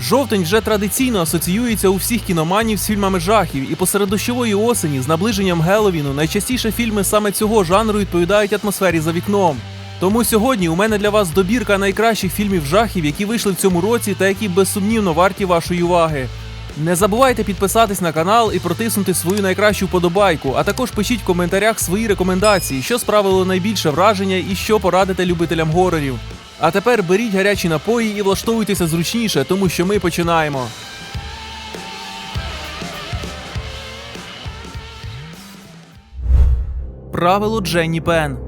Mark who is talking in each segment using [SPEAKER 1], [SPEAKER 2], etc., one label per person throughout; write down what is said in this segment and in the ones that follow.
[SPEAKER 1] Жовтень вже традиційно асоціюється у всіх кіноманів з фільмами жахів, і посеред дощової осені з наближенням Геловіну найчастіше фільми саме цього жанру відповідають атмосфері за вікном. Тому сьогодні у мене для вас добірка найкращих фільмів жахів, які вийшли в цьому році та які безсумнівно варті вашої уваги. Не забувайте підписатись на канал і протиснути свою найкращу вподобайку, а також пишіть в коментарях свої рекомендації, що справило найбільше враження і що порадите любителям горорів. А тепер беріть гарячі напої і влаштовуйтеся зручніше, тому що ми починаємо. Правило Дженні Пен.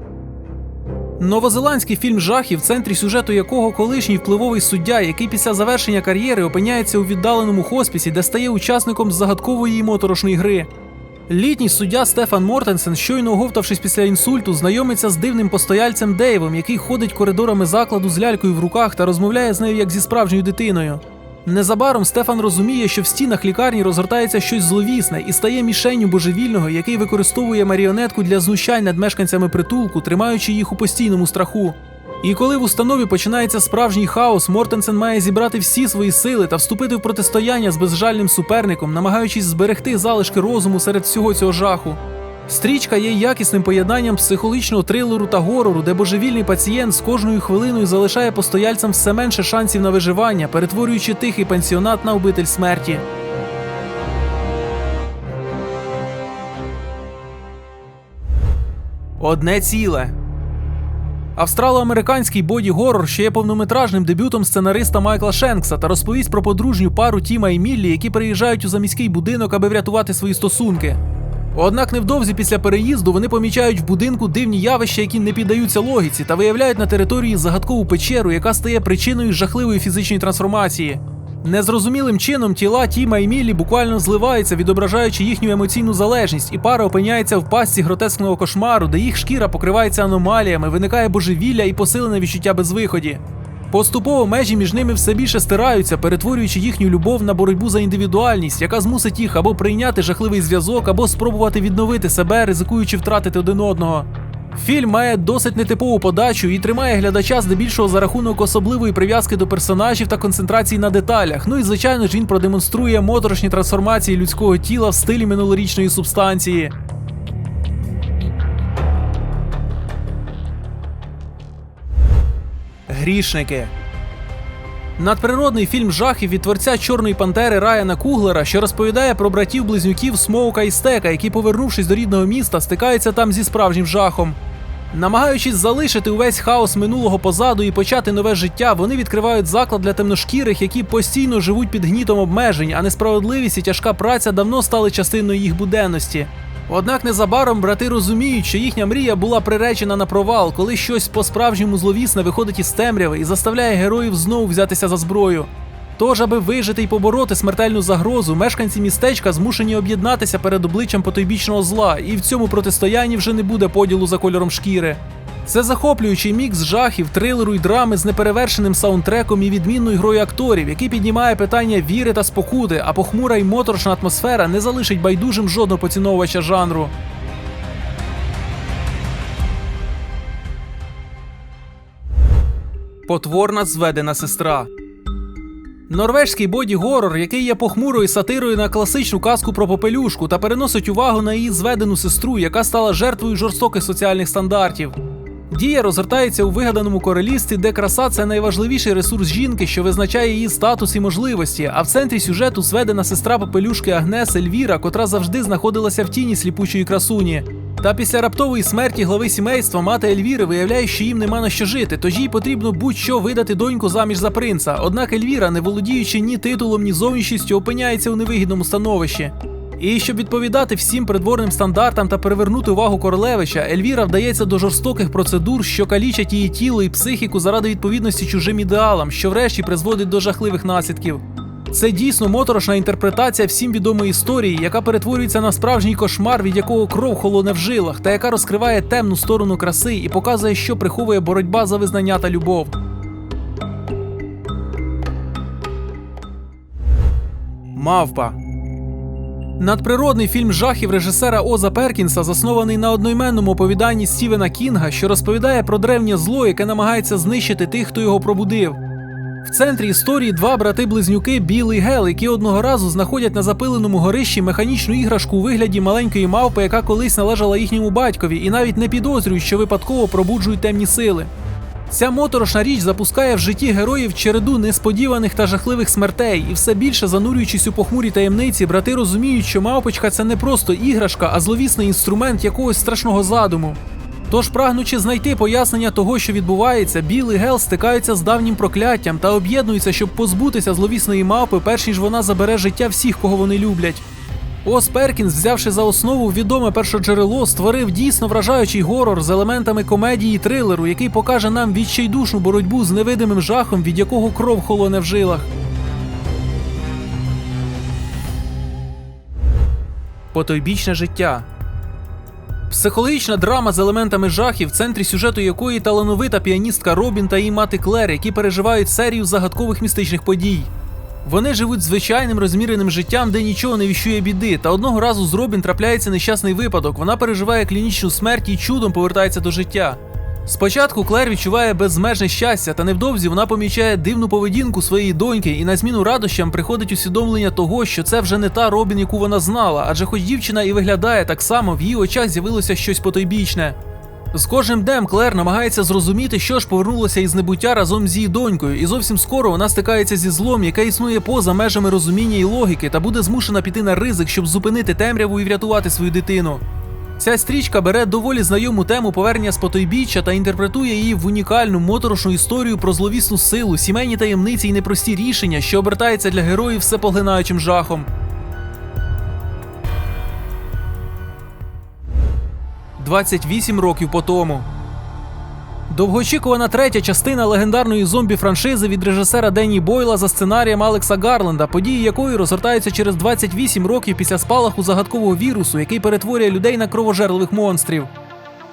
[SPEAKER 1] Новозеландський фільм жахів, в центрі сюжету якого колишній впливовий суддя, який після завершення кар'єри опиняється у віддаленому хоспісі, де стає учасником загадкової моторошної гри. Літній суддя Стефан Мортенсен, щойно оговтавшись після інсульту, знайомиться з дивним постояльцем Дейвом, який ходить коридорами закладу з лялькою в руках та розмовляє з нею як зі справжньою дитиною. Незабаром Стефан розуміє, що в стінах лікарні розгортається щось зловісне і стає мішенню божевільного, який використовує маріонетку для знущань над мешканцями притулку, тримаючи їх у постійному страху. І коли в установі починається справжній хаос, Мортенсен має зібрати всі свої сили та вступити в протистояння з безжальним суперником, намагаючись зберегти залишки розуму серед всього цього жаху. Стрічка є якісним поєднанням психологічного трилеру та горору, де божевільний пацієнт з кожною хвилиною залишає постояльцям все менше шансів на виживання, перетворюючи тихий пансіонат на обитель смерті. Одне ціле. Австрало-американський боді-горор ще є повнометражним дебютом сценариста Майкла Шенкса та розповість про подружню пару Тіма і Міллі, які приїжджають у заміський будинок, аби врятувати свої стосунки. Однак невдовзі після переїзду вони помічають в будинку дивні явища, які не піддаються логіці, та виявляють на території загадкову печеру, яка стає причиною жахливої фізичної трансформації. Незрозумілим чином тіла Тіма і Міллі буквально зливаються, відображаючи їхню емоційну залежність, і пара опиняється в пастці гротескного кошмару, де їх шкіра покривається аномаліями, виникає божевілля і посилене відчуття безвиході. Поступово межі між ними все більше стираються, перетворюючи їхню любов на боротьбу за індивідуальність, яка змусить їх або прийняти жахливий зв'язок, або спробувати відновити себе, ризикуючи втратити один одного. Фільм має досить нетипову подачу і тримає глядача здебільшого за рахунок особливої прив'язки до персонажів та концентрації на деталях. Ну і звичайно ж він продемонструє моторошні трансформації людського тіла в стилі минулорічної субстанції. Грішники. Надприродний фільм жахів від творця Чорної пантери Райана Куглера, що розповідає про братів-близнюків Смоука і Стека, які, повернувшись до рідного міста, стикаються там зі справжнім жахом. Намагаючись залишити увесь хаос минулого позаду і почати нове життя, вони відкривають заклад для темношкірих, які постійно живуть під гнітом обмежень, а несправедливість і тяжка праця давно стали частиною їх буденності. Однак незабаром брати розуміють, що їхня мрія була приречена на провал, коли щось по-справжньому зловісне виходить із темряви і заставляє героїв знову взятися за зброю. Тож, аби вижити і побороти смертельну загрозу, мешканці містечка змушені об'єднатися перед обличчям потойбічного зла, і в цьому протистоянні вже не буде поділу за кольором шкіри. Це захоплюючий мікс жахів, трилеру й драми з неперевершеним саундтреком і відмінною грою акторів, який піднімає питання віри та спокуди, а похмура й моторошна атмосфера не залишить байдужим жодного поціновувача жанру. Потворна зведена сестра. Норвежський боді-горор, який є похмурою сатирою на класичну казку про попелюшку та переносить увагу на її зведену сестру, яка стала жертвою жорстоких соціальних стандартів. Дія розгортається у вигаданому королівстві, де краса це найважливіший ресурс жінки, що визначає її статус і можливості. А в центрі сюжету зведена сестра попелюшки Агнес Ельвіра, котра завжди знаходилася в тіні сліпучої красуні. Та після раптової смерті глави сімейства мати Ельвіри виявляє, що їм нема на що жити, тож їй потрібно будь-що видати доньку заміж за принца. Однак Ельвіра, не володіючи ні титулом, ні зовнішністю, опиняється у невигідному становищі. І щоб відповідати всім придворним стандартам та привернути увагу королевича, Ельвіра вдається до жорстоких процедур, що калічать її тіло і психіку заради відповідності чужим ідеалам, що врешті призводить до жахливих наслідків. Це дійсно моторошна інтерпретація всім відомої історії, яка перетворюється на справжній кошмар, від якого кров холоне в жилах, та яка розкриває темну сторону краси і показує, що приховує боротьба за визнання та любов. Мавпа. Надприродний фільм жахів режисера Оза Перкінса заснований на одноіменному оповіданні Стівена Кінга, що розповідає про древнє зло, яке намагається знищити тих, хто його пробудив. В центрі історії два брати-близнюки Біл і Гел, які одного разу знаходять на запиленому горищі механічну іграшку у вигляді маленької мавпи, яка колись належала їхньому батькові, і навіть не підозрюють, що випадково пробуджують темні сили. Ця моторошна річ запускає в житті героїв череду несподіваних та жахливих смертей, і все більше занурюючись у похмурі таємниці, брати розуміють, що мавпочка це не просто іграшка, а зловісний інструмент якогось страшного задуму. Тож, прагнучи знайти пояснення того, що відбувається, Біл і Гел стикаються з давнім прокляттям та об'єднуються, щоб позбутися зловісної мавпи, перш ніж вона забере життя всіх, кого вони люблять. Ос Перкінс, взявши за основу відоме першоджерело, створив дійсно вражаючий горор з елементами комедії і трилеру, який покаже нам відчайдушну боротьбу з невидимим жахом, від якого кров холоне в жилах. Потойбічне життя. Психологічна драма з елементами жахів, в центрі сюжету якої талановита піаністка Робін та її мати Клер, які переживають серію загадкових містичних подій. Вони живуть звичайним розміреним життям, де нічого не віщує біди. Та одного разу з Робін трапляється нещасний випадок. Вона переживає клінічну смерть і чудом повертається до життя. Спочатку Клер відчуває безмежне щастя, та невдовзі вона помічає дивну поведінку своєї доньки, і на зміну радощам приходить усвідомлення того, що це вже не та Робін, яку вона знала, адже хоч дівчина і виглядає так само, в її очах з'явилося щось потойбічне. З кожним днем Клер намагається зрозуміти, що ж повернулося із небуття разом з її донькою, і зовсім скоро вона стикається зі злом, яке існує поза межами розуміння і логіки, та буде змушена піти на ризик, щоб зупинити темряву і врятувати свою дитину. Ця стрічка бере доволі знайому тему повернення з потойбіччя та інтерпретує її в унікальну моторошну історію про зловісну силу, сімейні таємниці і непрості рішення, що обертається для героїв всепоглинаючим жахом. 28 років по тому. Довгоочікувана третя частина легендарної зомбі-франшизи від режисера Денні Бойла за сценарієм Алекса Гарленда, події якої розгортаються через 28 років після спалаху загадкового вірусу, який перетворює людей на кровожерливих монстрів.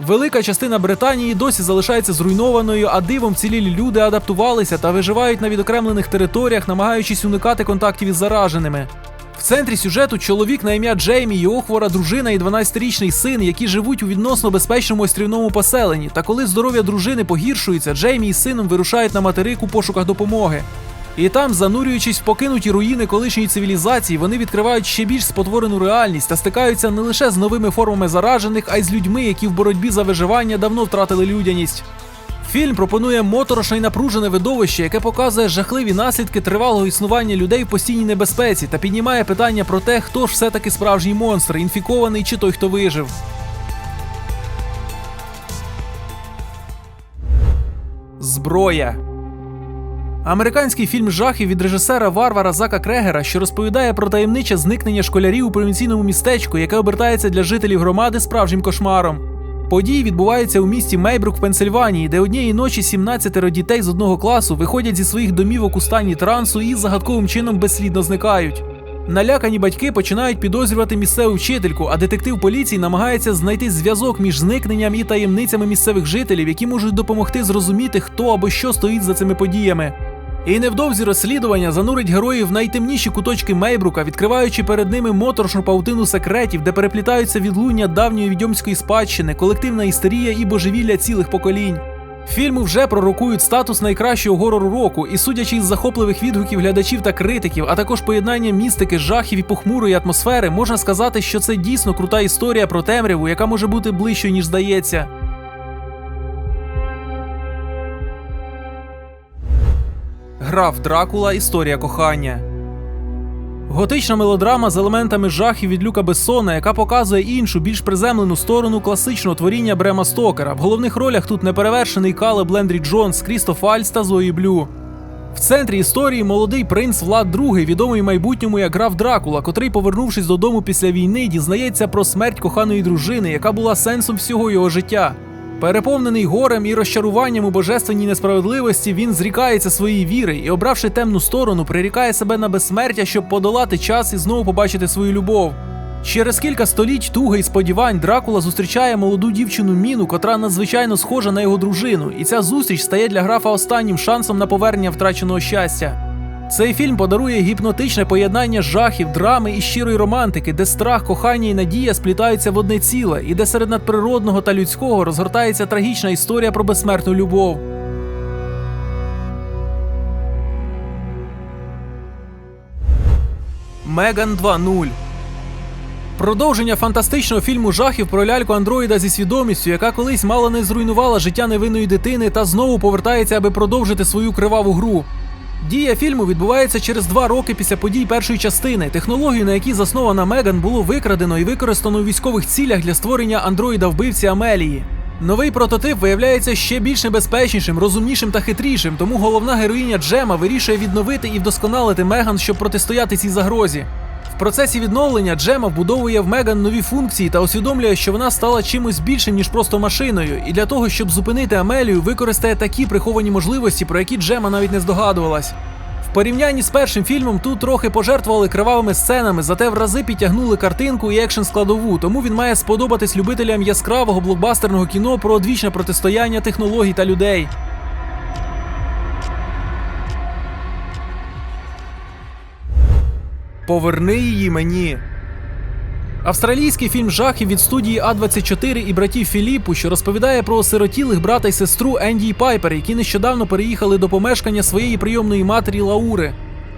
[SPEAKER 1] Велика частина Британії досі залишається зруйнованою, а дивом цілілі люди адаптувалися та виживають на відокремлених територіях, намагаючись уникати контактів із зараженими. В центрі сюжету чоловік на ім'я Джеймі, його хвора дружина і 12-річний син, які живуть у відносно безпечному острівному поселенні. Та коли здоров'я дружини погіршується, Джеймі із сином вирушають на материк у пошуках допомоги. І там, занурюючись в покинуті руїни колишньої цивілізації, вони відкривають ще більш спотворену реальність та стикаються не лише з новими формами заражених, а й з людьми, які в боротьбі за виживання давно втратили людяність. Фільм пропонує моторошне і напружене видовище, яке показує жахливі наслідки тривалого існування людей в постійній небезпеці та піднімає питання про те, хто ж все-таки справжній монстр, інфікований чи той, хто вижив. Зброя. Американський фільм жахів від режисера Варвара Зака Крегера, що розповідає про таємниче зникнення школярів у провінційному містечку, яке обертається для жителів громади справжнім кошмаром. Події відбуваються у місті Мейбрук в Пенсильванії, де однієї ночі 17 дітей з одного класу виходять зі своїх домівок у стані трансу і загадковим чином безслідно зникають. Налякані батьки починають підозрювати місцеву вчительку, а детектив поліції намагається знайти зв'язок між зникненням і таємницями місцевих жителів, які можуть допомогти зрозуміти, хто або що стоїть за цими подіями. І невдовзі розслідування занурить героїв в найтемніші куточки Мейбрука, відкриваючи перед ними моторошну паутину секретів, де переплітаються відлуння давньої відьомської спадщини, колективна істерія і божевілля цілих поколінь. Фільму вже пророкують статус найкращого горору року, і судячи із захопливих відгуків глядачів та критиків, а також поєднання містики, жахів і похмурої атмосфери, можна сказати, що це дійсно крута історія про темряву, яка може бути ближчою, ніж здається. Граф Дракула Історія кохання. Готична мелодрама з елементами жахів від Люка Бессона, яка показує іншу, більш приземлену сторону класичного творіння Брема Стокера. В головних ролях тут неперевершений Калеб Лендрі Джонс, Крістоф Альц та Зої Блю. В центрі історії молодий принц Влад II, відомий майбутньому як граф Дракула, котрий, повернувшись додому після війни, дізнається про смерть коханої дружини, яка була сенсом всього його життя. Переповнений горем і розчаруванням у божественній несправедливості, він зрікається своєї віри і, обравши темну сторону, прирікає себе на безсмертя, щоб подолати час і знову побачити свою любов. Через кілька століть туги і сподівань Дракула зустрічає молоду дівчину Міну, котра надзвичайно схожа на його дружину, і ця зустріч стає для графа останнім шансом на повернення втраченого щастя. Цей фільм подарує гіпнотичне поєднання жахів, драми і щирої романтики, де страх, кохання і надія сплітаються в одне ціле, і де серед надприродного та людського розгортається трагічна історія про безсмертну любов. Меган 2.0 Продовження фантастичного фільму жахів про ляльку Андроїда зі свідомістю, яка колись мало не зруйнувала життя невинної дитини та знову повертається, аби продовжити свою криваву гру. Дія фільму відбувається через два роки після подій першої частини. Технологію, на якій заснована Меган, було викрадено і використано у військових цілях для створення андроїда вбивці Амелії. Новий прототип виявляється ще більш небезпечнішим, розумнішим та хитрішим, тому головна героїня Джема вирішує відновити і вдосконалити Меган, щоб протистояти цій загрозі. Процесі відновлення Джема вбудовує в Меган нові функції та усвідомлює, що вона стала чимось більшим, ніж просто машиною, і для того, щоб зупинити Амелію, використає такі приховані можливості, про які Джема навіть не здогадувалась. В порівнянні з першим фільмом тут трохи пожертвували кривавими сценами, зате в рази підтягнули картинку і екшн складову, тому він має сподобатись любителям яскравого блокбастерного кіно про одвічне протистояння технологій та людей. Поверни її мені. Австралійський фільм жахів від студії А24 і братів Філіппу, що розповідає про осиротілих брата й сестру Енді і Пайпер, які нещодавно переїхали до помешкання своєї прийомної матері Лаури.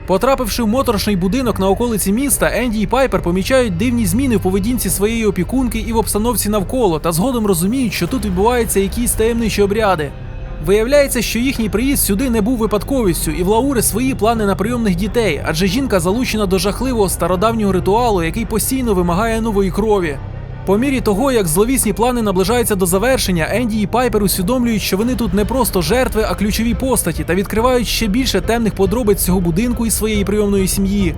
[SPEAKER 1] Потрапивши в моторошний будинок на околиці міста, Енді і Пайпер помічають дивні зміни в поведінці своєї опікунки і в обстановці навколо, та згодом розуміють, що тут відбуваються якісь таємничі обряди. Виявляється, що їхній приїзд сюди не був випадковістю, і в Лаури свої плани на прийомних дітей, адже жінка залучена до жахливого стародавнього ритуалу, який постійно вимагає нової крові. По мірі того, як зловісні плани наближаються до завершення, Енді і Пайпер усвідомлюють, що вони тут не просто жертви, а ключові постаті, та відкривають ще більше темних подробиць цього будинку і своєї прийомної сім'ї.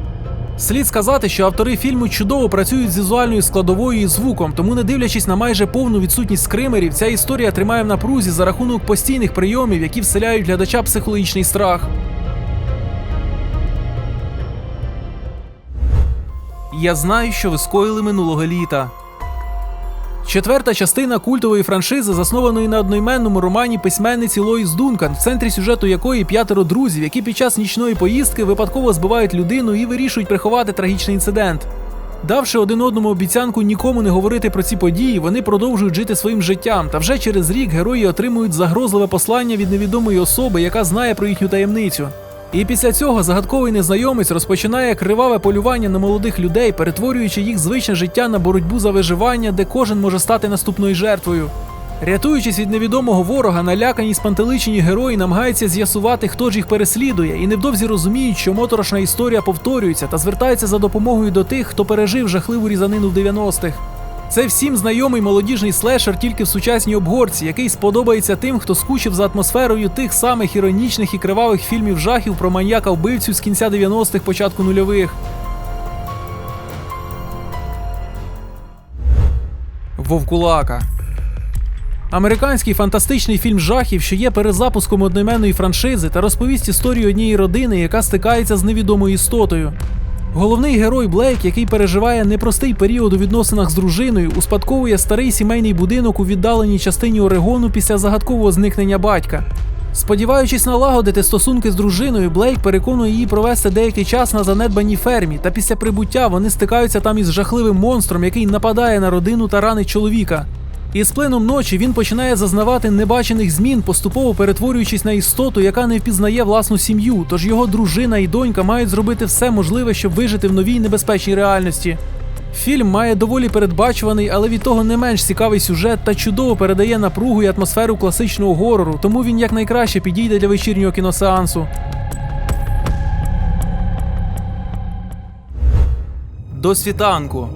[SPEAKER 1] Слід сказати, що автори фільму чудово працюють з візуальною складовою і звуком, тому, не дивлячись на майже повну відсутність скримерів, ця історія тримає в напрузі за рахунок постійних прийомів, які вселяють глядача психологічний страх. Я знаю, що ви скоїли минулого літа. Четверта частина культової франшизи, заснованої на одноіменному романі письменниці Лоїс Дункан, в центрі сюжету якої п'ятеро друзів, які під час нічної поїздки випадково збивають людину і вирішують приховати трагічний інцидент. Давши один одному обіцянку нікому не говорити про ці події, вони продовжують жити своїм життям. Та вже через рік герої отримують загрозливе послання від невідомої особи, яка знає про їхню таємницю. І після цього загадковий незнайомець розпочинає криваве полювання на молодих людей, перетворюючи їх звичне життя на боротьбу за виживання, де кожен може стати наступною жертвою. Рятуючись від невідомого ворога, налякані спантеличені герої намагаються з'ясувати, хто ж їх переслідує, і невдовзі розуміють, що моторошна історія повторюється та звертаються за допомогою до тих, хто пережив жахливу різанину в 90-х. Це всім знайомий молодіжний слешер тільки в сучасній обгорці, який сподобається тим, хто скучив за атмосферою тих самих іронічних і кривавих фільмів жахів про маньяка вбивцю з кінця 90-х, початку нульових. Вовкулака. Американський фантастичний фільм жахів, що є перезапуском одноіменної франшизи та розповість історію однієї родини, яка стикається з невідомою істотою. Головний герой Блейк, який переживає непростий період у відносинах з дружиною, успадковує старий сімейний будинок у віддаленій частині Орегону після загадкового зникнення батька. Сподіваючись налагодити стосунки з дружиною, Блейк переконує її провести деякий час на занедбаній фермі, та після прибуття вони стикаються там із жахливим монстром, який нападає на родину та ранить чоловіка. І з плином ночі він починає зазнавати небачених змін, поступово перетворюючись на істоту, яка не впізнає власну сім'ю. Тож його дружина і донька мають зробити все можливе, щоб вижити в новій небезпечній реальності. Фільм має доволі передбачуваний, але від того не менш цікавий сюжет та чудово передає напругу і атмосферу класичного горору, тому він якнайкраще підійде для вечірнього кіносеансу. До світанку.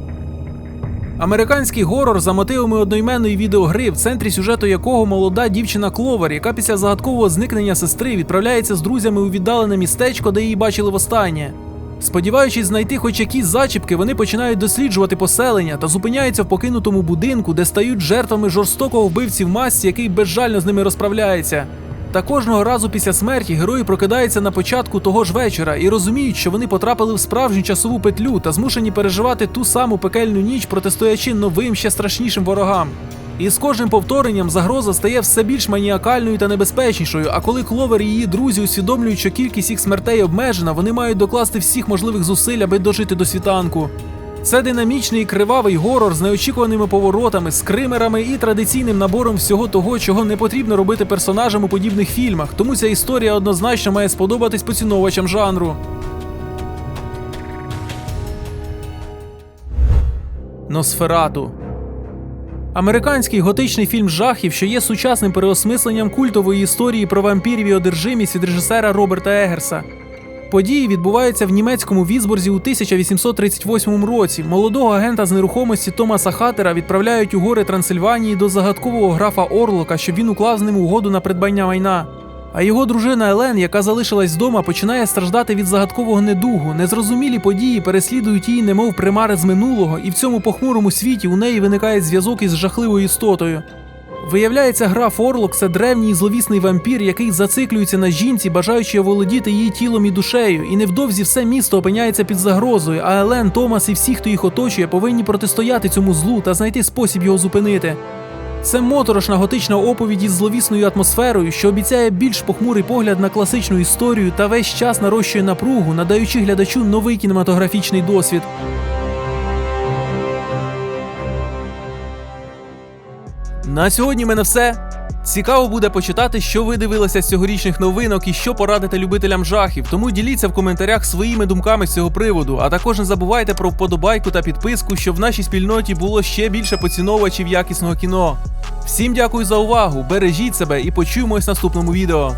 [SPEAKER 1] Американський горор за мотивами одноіменної відеогри, в центрі сюжету якого молода дівчина Кловер, яка після загадкового зникнення сестри відправляється з друзями у віддалене містечко, де її бачили востаннє. Сподіваючись знайти хоч якісь зачіпки, вони починають досліджувати поселення та зупиняються в покинутому будинку, де стають жертвами жорстокого вбивці в масці, який безжально з ними розправляється. Та кожного разу після смерті герої прокидаються на початку того ж вечора і розуміють, що вони потрапили в справжню часову петлю та змушені переживати ту саму пекельну ніч, протистоячи новим ще страшнішим ворогам. І з кожним повторенням загроза стає все більш маніакальною та небезпечнішою. А коли Кловер і її друзі усвідомлюють, що кількість їх смертей обмежена, вони мають докласти всіх можливих зусиль, аби дожити до світанку. Це динамічний кривавий горор з неочікуваними поворотами, скримерами і традиційним набором всього того, чого не потрібно робити персонажам у подібних фільмах. Тому ця історія однозначно має сподобатись поціновувачам жанру. Носферату. Американський готичний фільм жахів, що є сучасним переосмисленням культової історії про вампірів і одержимість від режисера Роберта Егерса. Події відбуваються в німецькому Візборзі у 1838 році. Молодого агента з нерухомості Томаса Хатера відправляють у гори Трансильванії до загадкового графа Орлока, щоб він уклав з ним угоду на придбання майна. А його дружина Елен, яка залишилась вдома, починає страждати від загадкового недугу. Незрозумілі події переслідують її, немов примари з минулого, і в цьому похмурому світі у неї виникає зв'язок із жахливою істотою. Виявляється, граф Орлок це древній зловісний вампір, який зациклюється на жінці, бажаючи оволодіти її тілом і душею, і невдовзі все місто опиняється під загрозою, а Елен, Томас і всі, хто їх оточує, повинні протистояти цьому злу та знайти спосіб його зупинити. Це моторошна готична оповідь із зловісною атмосферою, що обіцяє більш похмурий погляд на класичну історію та весь час нарощує напругу, надаючи глядачу новий кінематографічний досвід. На сьогодні в мене все. Цікаво буде почитати, що ви дивилися з цьогорічних новинок і що порадите любителям жахів. Тому діліться в коментарях своїми думками з цього приводу. А також не забувайте про вподобайку та підписку, щоб в нашій спільноті було ще більше поціновувачів якісного кіно. Всім дякую за увагу! Бережіть себе і почуємось в наступному відео.